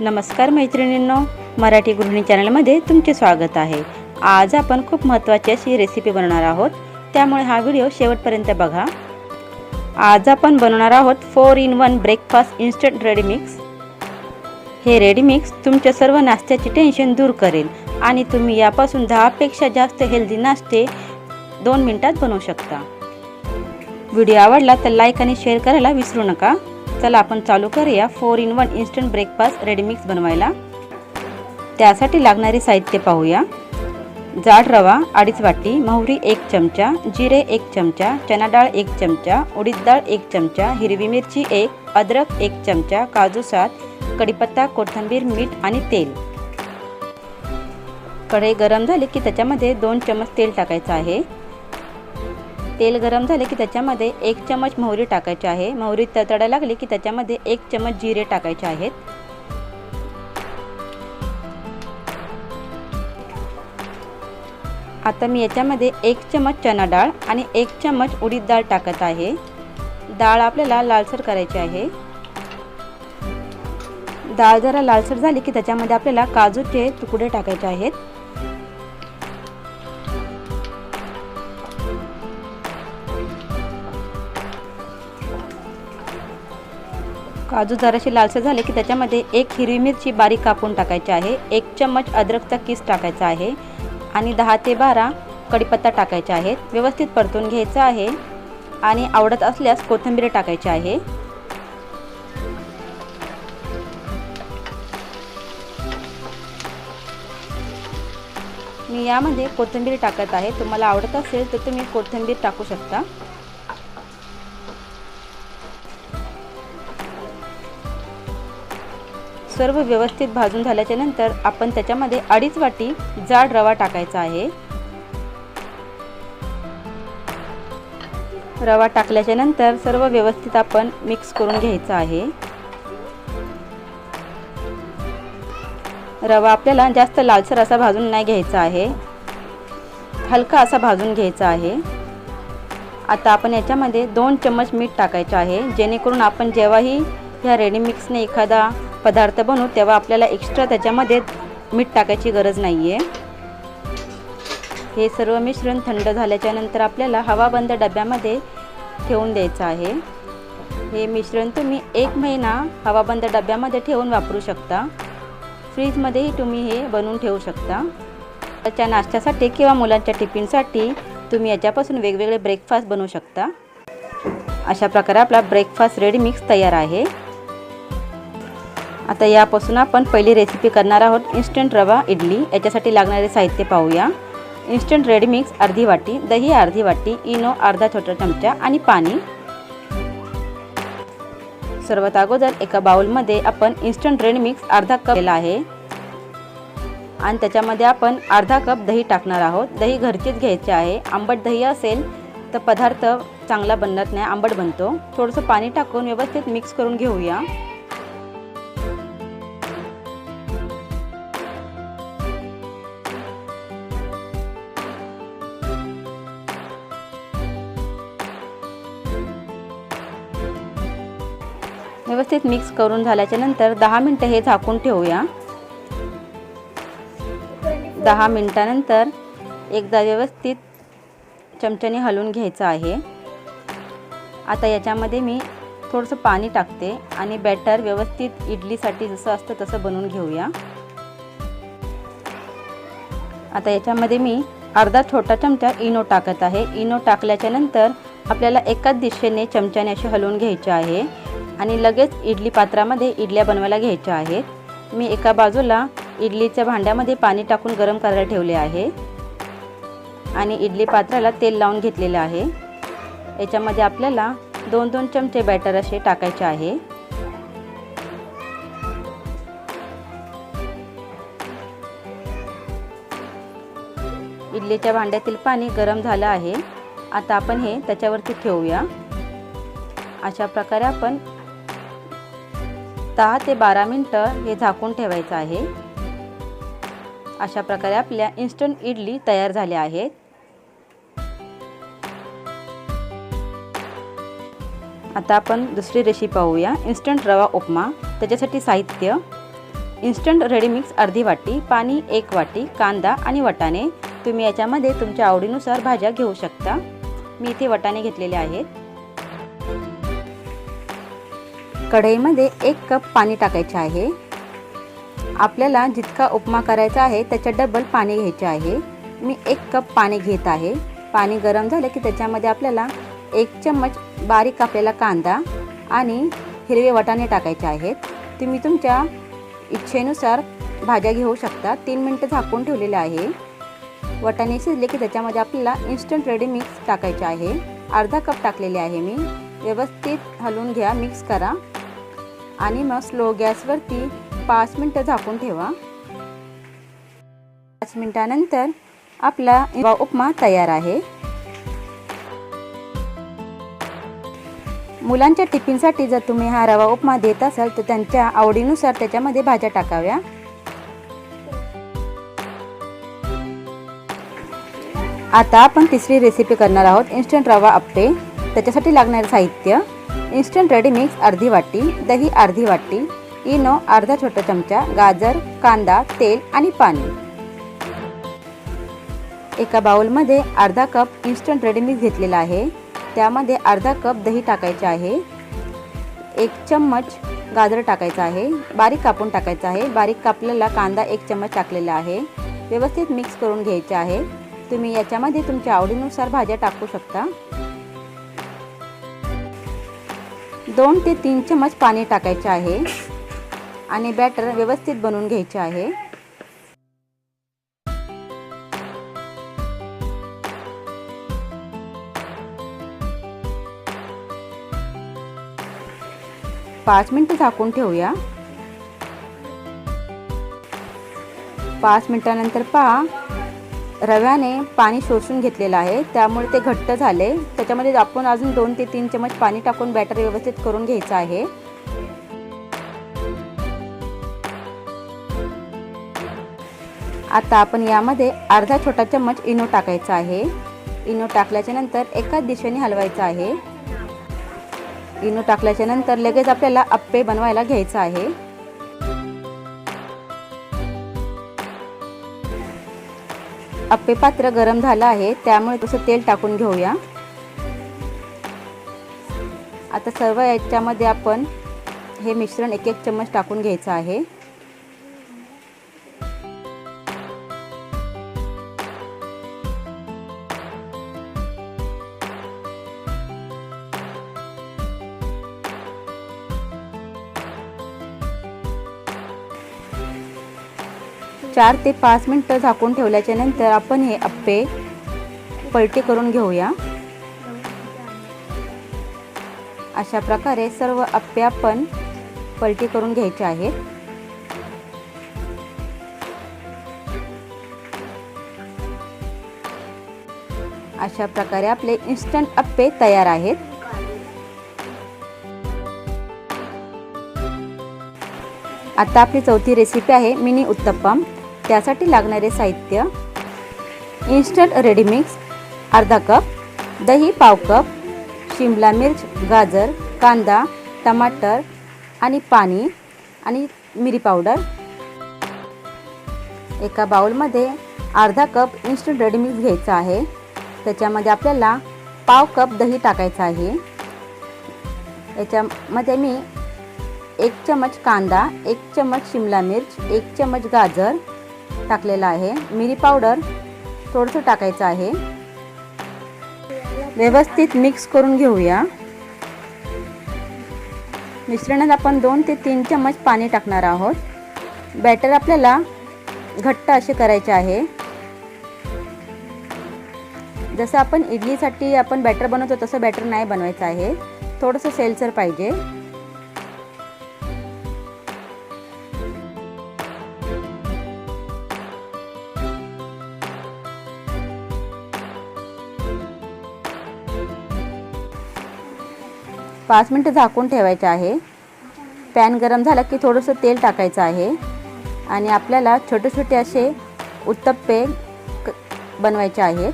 नमस्कार मैत्रिणींनो मराठी गृहिणी चॅनलमध्ये तुमचे स्वागत आहे. आज आपण खूप महत्त्वाची अशी रेसिपी बनवणार आहोत. त्यामुळे हा व्हिडिओ शेवटपर्यंत बघा. आज आपण बनवणार आहोत four in one breakfast instant ready mix हे रेडीमिक्स तुमच्या सर्व नाश्त्याचे टेन्शन दूर करेल आणि तुम्ही यापासून दहापेक्षा जास्त हेल्दी नाश्ते दोन मिनिटात बनवू शकता. व्हिडिओ आवडला तर लाईक आणि शेअर करायला विसरू नका. चला आपण चालू करूया four in one instant breakfast ready mix बनवायला. त्यासाठी लागणारे साहित्य पाहूया. जाड रवा अडीच वाटी मोहरी एक चमचा जिरे एक चमचा चना डाळ एक चमचा उडीद डाळ एक चमचा हिरवी मिरची एक अद्रक एक चमचा काजू सात कढीपत्ता कोथिंबीर मीठ आणि तेल. कढई गरम झाली की त्याच्यामध्ये दोन चमच तेल टाकायचं आहे. तेल गरम झाले की त्याच्यामध्ये एक चमच मोहरी टाकायची आहे. मोहरी तळतळायला लागली की त्याच्यामध्ये एक चमच जिरे टाकायचे आहेत. आता मी याच्यामध्ये एक चमच चना डाळ आणि एक चमच उडीद डाळ टाकत आहे. डाळ आपल्याला लालसर करायची आहे. डाळ जरा लालसर झाली की त्याच्यामध्ये आपल्याला काजूचे तुकडे टाकायचे आहेत. काजू जराशी लालसे झाले की त्याच्यामध्ये एक हिरवी मिरची बारीक कापून टाकायची आहे. एक चम्मच अद्रकचा किस टाकायचा आहे. आणि दहा ते बारा कढीपत्ता टाकायचे आहेत. व्यवस्थित परतून घ्यायचं आहे. आणि आवडत असल्यास कोथिंबीर टाकायची आहे. मी यामध्ये कोथिंबीर टाकत आहे. तुम्हाला आवडत असेल तर तुम्ही कोथिंबीर टाकू शकता. सर्व व्यवस्थित भाजून झाल्याच्यानंतर आपण त्याच्यामध्ये अडीच वाटी जाड रवा टाकायचा आहे. रवा टाकल्याच्या नंतर सर्व व्यवस्थित आपण मिक्स करून घ्यायचं आहे. रवा आपल्याला जास्त लालसर असा भाजून नाही घ्यायचा आहे. हलका असा भाजून घ्यायचा आहे. आता आपण याच्यामध्ये दोन चम्मच मीठ टाकायचं आहे जेणेकरून आपण जेव्हाही ह्या रेडी मिक्सने एखादा पदार्थ बनवू तेव्हा आपल्याला एक्स्ट्रा त्याच्यामध्ये मीठ टाकायची गरज नाही आहे हे सर्व मिश्रण थंड झाल्याच्यानंतर आपल्याला हवाबंद डब्यामध्ये ठेवून द्यायचं आहे. हे मिश्रण तुम्ही एक महिना हवाबंद डब्यामध्ये ठेवून वापरू शकता. फ्रीजमध्येही तुम्ही हे बनवून ठेवू शकता. त्याच्या नाश्त्यासाठी किंवा मुलांच्या टिफिनसाठी तुम्ही याच्यापासून वेगवेगळे ब्रेकफास्ट बनवू शकता. अशा प्रकारे आपला ब्रेकफास्ट रेडी मिक्स तयार आहे. आता यापासून आपण पहिली रेसिपी करणार आहोत. इन्स्टंट रवा इडली. याच्यासाठी लागणारे साहित्य पाहूया. इन्स्टंट रेडी मिक्स अर्धी वाटी. दही अर्धी वाटी. इनो अर्धा छोटा चमचा आणि पाणी. सर्वात अगोदर एका बाउलमध्ये आपण इन्स्टंट रेडी मिक्स अर्धा कप केला आहे. आणि त्याच्यामध्ये आपण अर्धा कप दही टाकणार आहोत. दही घरचीच घ्यायचे आहे. आंबट दही असेल तर पदार्थ चांगला बनत नाही. आंबट बनतो. थोडंसं पाणी टाकून व्यवस्थित मिक्स करून घेऊया. व्यवस्थित मिक्स करून झाल्याच्यानंतर दहा मिनटं हे झाकून ठेवूया. दहा मिनटानंतर एकदा व्यवस्थित चमच्याने हलवून घ्यायचं आहे. आता याच्यामध्ये मी थोडंसं पाणी टाकते आणि बॅटर व्यवस्थित इडलीसाठी जसं असतं तसं बनवून घेऊया. आता याच्यामध्ये मी अर्धा छोटा चमचा इनो टाकत आहे. इनो टाकल्याच्या नंतर आपल्याला एकाच दिशेने चमच्याने असे हलवून घ्यायचे आहे. आणि लगेच इडली पात्रामध्ये इडल्या बनवायला घ्यायच्या आहेत. मी एका बाजूला इडलीच्या भांड्यामध्ये पाणी टाकून गरम करायला ठेवले आहे. आणि इडली पात्राला तेल लावून घेतलेलं आहे. याच्यामध्ये आपल्याला दोन दोन चमचे बॅटर असे टाकायचे आहे. इडलीच्या भांड्यातील पाणी गरम झालं आहे. आता आपण हे त्याच्यावरती ठेवूया. अशा प्रकारे आपण दहा ते बारा मिनटं हे झाकून ठेवायचं आहे. अशा प्रकारे आपल्या इन्स्टंट इडली तयार झाल्या आहेत. आता आपण दुसरी रेसिपी पाहूया. इन्स्टंट रवा उपमा. त्याच्यासाठी साहित्य. इन्स्टंट रेडी मिक्स अर्धी वाटी पाणी एक वाटी कांदा आणि वटाणे. तुम्ही याच्यामध्ये तुमच्या आवडीनुसार भाज्या घेऊ शकता. मी इथे वटाणे घेतलेले आहेत. कढईमध्ये एक कप पाणी टाकायचे आहे. आपल्याला जितका उपमा करायचा आहे त्याच्या डबल पाणी घ्यायचे आहे. मी एक कप पाणी घेत आहे. पाणी गरम झालं की त्याच्यामध्ये आपल्याला एक चम्मच बारीक कापलेला कांदा आणि हिरवे वटाणे टाकायचे आहेत. तुम्ही तुमच्या इच्छेनुसार भाज्या घेऊ शकता. तीन मिनटं झाकून ठेवलेले आहे. वटाणे शिजले की त्याच्यामध्ये आपल्याला इन्स्टंट रेडी मिक्स टाकायचे आहे. अर्धा कप टाकलेले आहे मी. व्यवस्थित हलवून घ्या. मिक्स करा. आणि मग स्लो गॅसवरती पाच मिनटं झाकून ठेवा. पाच मिनटानंतर आपला रवा उपमा तयार आहे. मुलांच्या टिफिनसाठी जर तुम्ही हा रवा उपमा देत असाल तर त्यांच्या आवडीनुसार त्याच्यामध्ये भाज्या टाकाव्या. आता आपण तिसरी रेसिपी करणार आहोत इन्स्टंट रवा अप्पे त्याच्यासाठी लागणारे साहित्य. इन्स्टंट रेडी मिक्स अर्धी वाटी दही अर्धी वाटी इनो अर्धा छोटा चमचा गाजर कांदा तेल आणि पाणी. एका बाउलमध्ये अर्धा कप इन्स्टंट रेडी मिक्स घेतलेला आहे. त्यामध्ये अर्धा कप दही टाकायचे आहे. एक चम्मच गाजर टाकायचं आहे. बारीक कापून टाकायचं आहे. बारीक कापलेला कांदा एक चम्मच टाकलेला आहे. व्यवस्थित मिक्स करून घ्यायचे आहे. तुम्ही याच्यामध्ये तुमच्या आवडीनुसार भाज्या टाकू शकता. दोन ते तीन चम्मच पाणी टाकायचे आहे आणि बॅटर व्यवस्थित बनवून घ्यायचे आहे. पाच मिनटं झाकून ठेवूया. पाच मिनटानंतर पहा रव्याने पाणी शोषून घेतलेलं आहे. त्यामुळे ते घट्ट झाले. त्याच्यामध्ये आपण अजून दोन ते तीन चमच पाणी टाकून बॅटर व्यवस्थित करून घ्यायचं आहे. आता आपण यामध्ये अर्धा छोटा चम्मच इनो टाकायचा आहे. इनो टाकल्याच्या नंतर एकाच दिशेने हलवायचं आहे. इनो टाकल्याच्या नंतर लगेच आपल्याला अप्पे बनवायला घ्यायचं आहे. अप्पे पात्र गरम झालं आहे त्यामुळे तसं तेल टाकून घेऊया. आता सर्व याच्यामध्ये आपण हे मिश्रण एक एक चम्मच टाकून घ्यायचं आहे. चार ते पाच मिनटं झाकून ठेवल्याच्या नंतर आपण हे अप्पे पलटी करून घेऊया. अशा प्रकारे सर्व अप्पे आपण पलटी करून घ्यायचे आहेत. अशा प्रकारे आपले इन्स्टंट अप्पे तयार आहेत. आता आपली चौथी रेसिपी आहे मिनी उत्तप्पम त्यासाठी लागणारे साहित्य इन्स्टंट रेडी मिक्स अर्धा कप दही पाव कप शिमला मिर्च गाजर कांदा टमाटर आणि पाणी आणि मिरी पावडर. एका बाउलमध्ये अर्धा कप इन्स्टंट रेडी मिक्स घ्यायचा आहे. त्याच्यामध्ये आपल्याला पाव कप दही टाकायचं आहे. याच्यामध्ये मी एक चमच कांदा एक चमच शिमला मिर्च एक चमच गाजर टाकलेला आहे. मिरी पावडर थोडंसं टाकायचं आहे. व्यवस्थित मिक्स करून घेऊया. मिश्रणात आपण दोन ते तीन चम्मच पाणी टाकणार आहोत. बॅटर आपल्याला घट्ट असे करायचे आहे. जसं आपण इडलीसाठी आपण बॅटर बनवतो तसं बॅटर नाही बनवायचं आहे. थोडंसं सेलसर पाहिजे. पाच मिनटं झाकून ठेवायचं आहे. पॅन गरम झाला की थोडंसं तेल टाकायचं आहे. आणि आपल्याला छोटे छोटे असे उत्तप्पे क बनवायचे आहेत.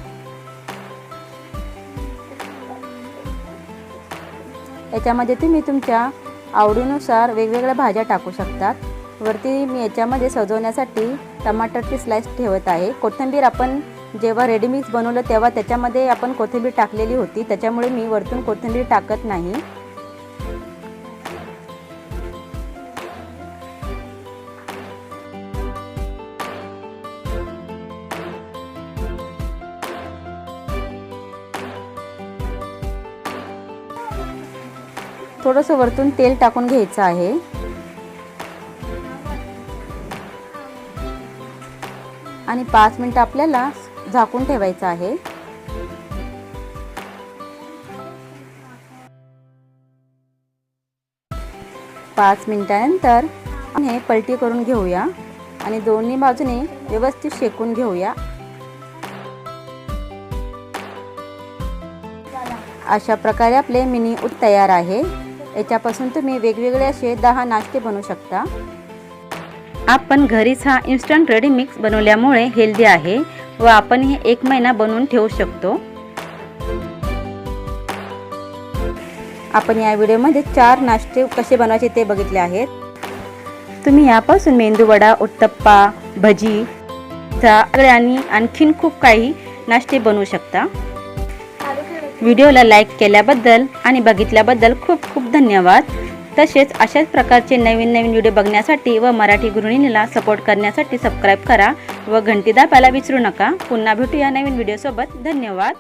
याच्यामध्ये तुम्ही तुमच्या आवडीनुसार वेगवेगळ्या भाज्या टाकू शकतात. वरती मी याच्यामध्ये सजवण्यासाठी टमाटरची स्लाइस ठेवत आहे. कोथिंबीर आपण जेव्हा रेडी मिक्स बनवलं तेव्हा त्याच्यामध्ये आपण कोथिंबीर टाकलेली होती. त्याच्यामुळे मी वरतून कोथिंबीर टाकत नाही. थोडंसं वरतून तेल टाकून घ्यायचं आहे. आणि पाच मिनटं आपल्याला झाकून ठेवायचं आहे. पाच मिनटानंतर हे पलटी करून घेऊया आणि दोन्ही बाजूने व्यवस्थित शेकून घेऊया. अशा प्रकारे आपले मिनी उट तयार आहे. याच्यापासून तुम्ही वेगवेगळे असे दहा नाश्ते बनवू शकता. आपण घरीच हा इन्स्टंट रेडी मिक्स बनवल्यामुळे हेल्दी आहे व आपण हे एक महिना बनवून ठेवू शकतो. आपण या व्हिडिओमध्ये चार नाश्ते कसे बनवायचे ते बघितले आहेत. तुम्ही यापासून मेंदूवडा उत्तप्पा भजी सगळे आणि आणखीन खूप काही नाश्ते बनवू शकता. व्हिडिओला लाईक केल्याबद्दल आणि बघितल्याबद्दल खूप खूप धन्यवाद. तसेच अशाच प्रकारचे नवीन नवीन व्हिडिओ बघण्यासाठी व मराठी गृहिणीला सपोर्ट करण्यासाठी सबस्क्राईब करा व घंटी दाबायला विसरू नका. पुन्हा भेटूया नवीन व्हिडिओसोबत. धन्यवाद.